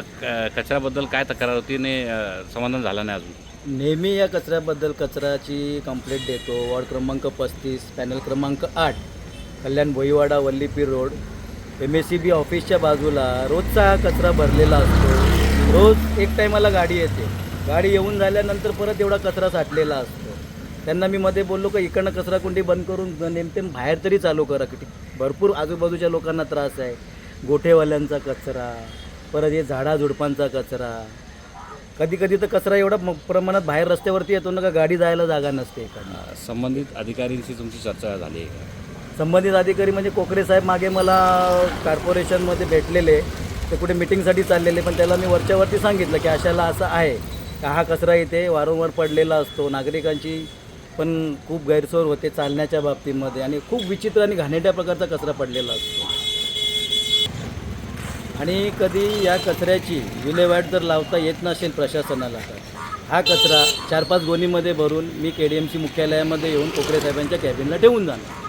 क- कचऱ्याबद्दल काय तक्रार होती? आणि समाधान झालं नाही अजून. नेहमी या कचऱ्याबद्दल कचऱ्याची कंप्लेंट देतो. वॉर्ड क्रमांक पस्तीस पॅनल क्रमांक आठ Kalyan Bhoiwada Vallipir road. M S C B ऑफिसच्या बाजूला रोजचा हा कचरा भरलेला असतो. रोज एक टायमाला गाडी येते. गाडी येऊन झाल्यानंतर परत एवढा कचरा साठलेला असतो. त्यांना मी मध्ये बोललो का इकडनं कचरा कुंडी बंद करून नेमतेम बाहेर तरी चालू करा. किती भरपूर आजूबाजूच्या लोकांना त्रास आहे. गोठेवाल्यांचा कचरा परत हे झाडाझुडपांचा कचरा. कधी कधी तर कचरा एवढा प्रमाणात बाहेर रस्त्यावरती येतो ना का गाडी जायला जागा नसते इकडनं संबंधित अधिकाऱ्यांशी तुमची चर्चा झाली आहे का? संबंधित अधिकारी म्हणजे कोकरे साहेब मागे मला कॉर्पोरेशनमध्ये भेटलेले. ते कुठे मिटिंगसाठी चाललेले पण त्याला मी वरच्यावरती सांगितलं की अशाला असं आहे का हा कचरा इथे वारंवार पडलेला असतो. नागरिकांची पण खूप गैरसोय होते चालण्याच्या बाबतीमध्ये आणि खूप विचित्र आणि घाणेरड्या प्रकारचा कचरा पडलेला असतो. आणि कधी या कचऱ्याची विल्हेवाट जर लावता येत नसेल प्रशासनाला तर हा कचरा चार पाच गोणीमध्ये भरून मी के डी एम सी मुख्यालयामध्ये येऊन कोकरे साहेबांच्या कॅबिनला ठेवून जाणार.